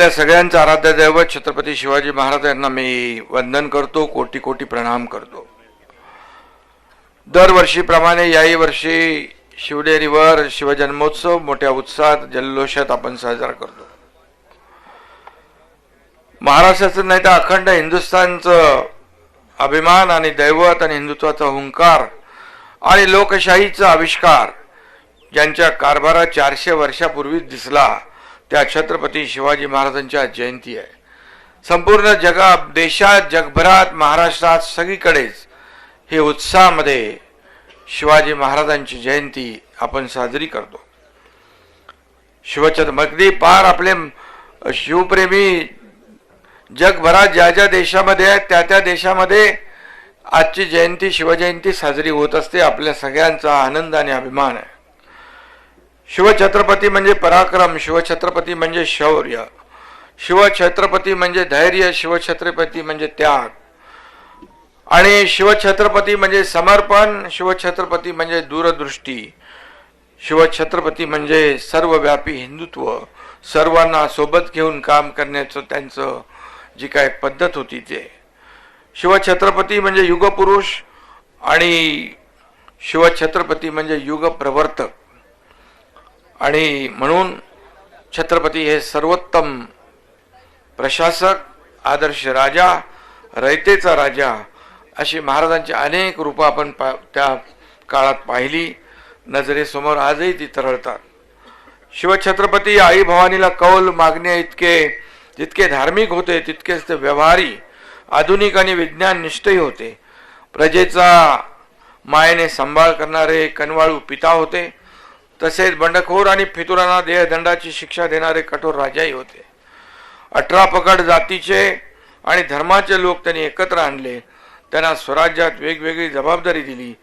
आपल्या सगळ्यांचं आराध्य दैवत छत्रपती शिवाजी महाराज यांना मी वंदन करतो कोटी कोटी प्रणाम करतो. दरवर्षीप्रमाणे याही वर्षी शिवडेरीवर शिवजन्मोत्सव मोठ्या उत्साहात जल्लोषात आपण साजरा करतो. महाराष्ट्राचं नाही तर अखंड हिंदुस्थानचं अभिमान आणि दैवत आणि हिंदुत्वाचा हुंकार आणि लोकशाहीचा आविष्कार ज्यांच्या कारभारात चारशे वर्षापूर्वीच दिसला. त्या छत्रपती शिवाजी महाराजांच्या जयंती आहे. संपूर्ण जगा देशात जगभरात महाराष्ट्रात सगळीकडेच हे उत्साहामध्ये शिवाजी महाराजांची जयंती आपण साजरी करतो. शिवचंद अगदी पार आपले शिवप्रेमी जगभरात ज्या ज्या देशामध्ये आहेत त्या त्या देशामध्ये आजची जयंती शिवजयंती साजरी होत असते. आपल्या सगळ्यांचा आनंद आणि अभिमान आहे. शिवछत्रपती म्हणजे पराक्रम शिवछत्रपती म्हणजे शौर्य शिवछत्रपती म्हणजे धैर्य शिवछत्रपती म्हणजे त्याग. आणि शिवछत्रपती म्हणजे समर्पण शिवछत्रपती म्हणजे दूरदृष्टी शिवछत्रपती म्हणजे सर्वव्यापी हिंदुत्व सर्वांना सोबत घेऊन काम करण्याचं त्यांचं जी काय पद्धत होती ते. शिवछत्रपती म्हणजे युगपुरुष आणि शिवछत्रपती म्हणजे युगप्रवर्तक. आणि म्हणून छत्रपती हे सर्वोत्तम प्रशासक आदर्श राजा रयतेचा राजा अशी महाराजांची अनेक रूपं आपण पा त्या काळात पाहिली. नजरेसमोर आजही ती तरळतात. शिवछत्रपती आई भवानीला कौल मागणे इतके जितके धार्मिक होते तितकेच ते व्यवहारी आधुनिक आणि विज्ञान निष्ठही होते. प्रजेचा मायेने सांभाळ करणारे कनवाळू पिता होते. तसेच बंडखोर आणि फितुरांना देहदंडाची शिक्षा देणारे कठोर राजाही होते. अठरा पकड जातीचे आणि धर्माचे लोक त्यांनी एकत्र आणले. त्यांना स्वराज्यात वेगवेगळी जबाबदारी दिली.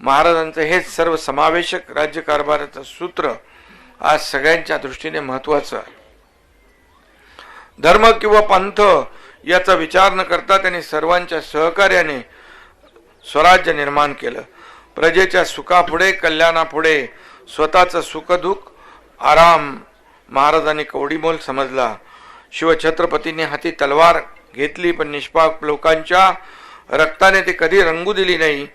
महाराजांचं हेच सर्व समावेशक राज्यकारभाराचं सूत्र आज सगळ्यांच्या दृष्टीने महत्वाचं आहे. धर्म किंवा पंथ याचा विचार न करता त्यांनी सर्वांच्या सहकार्याने स्वराज्य निर्माण केलं. प्रजेच्या सुखापुढे कल्याणापुढे स्वतःचं सुखदुःख आराम महाराजांनी कवडीमोल समजला. शिवछत्रपतींनी हाती तलवार घेतली पण निष्पाप लोकांच्या रक्ताने ती कधी रंगू दिली नाही.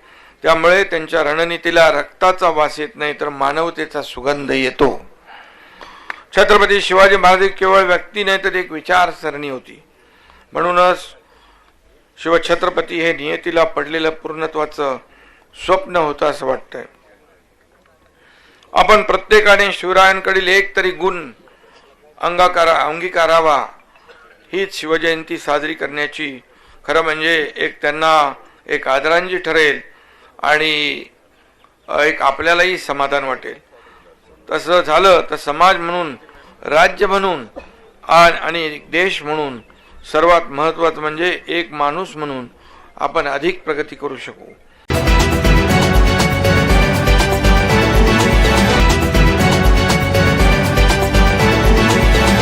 त्यामुळे त्यांच्या रणनीतीला रक्ताचा वास येत नाही तर मानवतेचा सुगंध येतो. छत्रपती शिवाजी महाराज केवळ व्यक्ती नाही तर एक विचारसरणी होती. म्हणूनच शिवछत्रपती हे नियतीला पडलेलं पूर्णत्वाचं स्वप्न होतं असं वाटतंय. आपण प्रत्येकाने शिवरायांकडील एक तरी गुण अंगाकारा अंगीकारावा हीच शिवजयंती साजरी करण्याची खरं म्हणजे एक त्यांना एक आदरांजी ठरेल आणि एक आपल्यालाही समाधान वाटेल. तसं झालं तर समाज म्हणून राज्य म्हणून आणि देश म्हणून सर्वात महत्त्वाचं म्हणजे एक माणूस म्हणून आपण अधिक प्रगती करू शकू.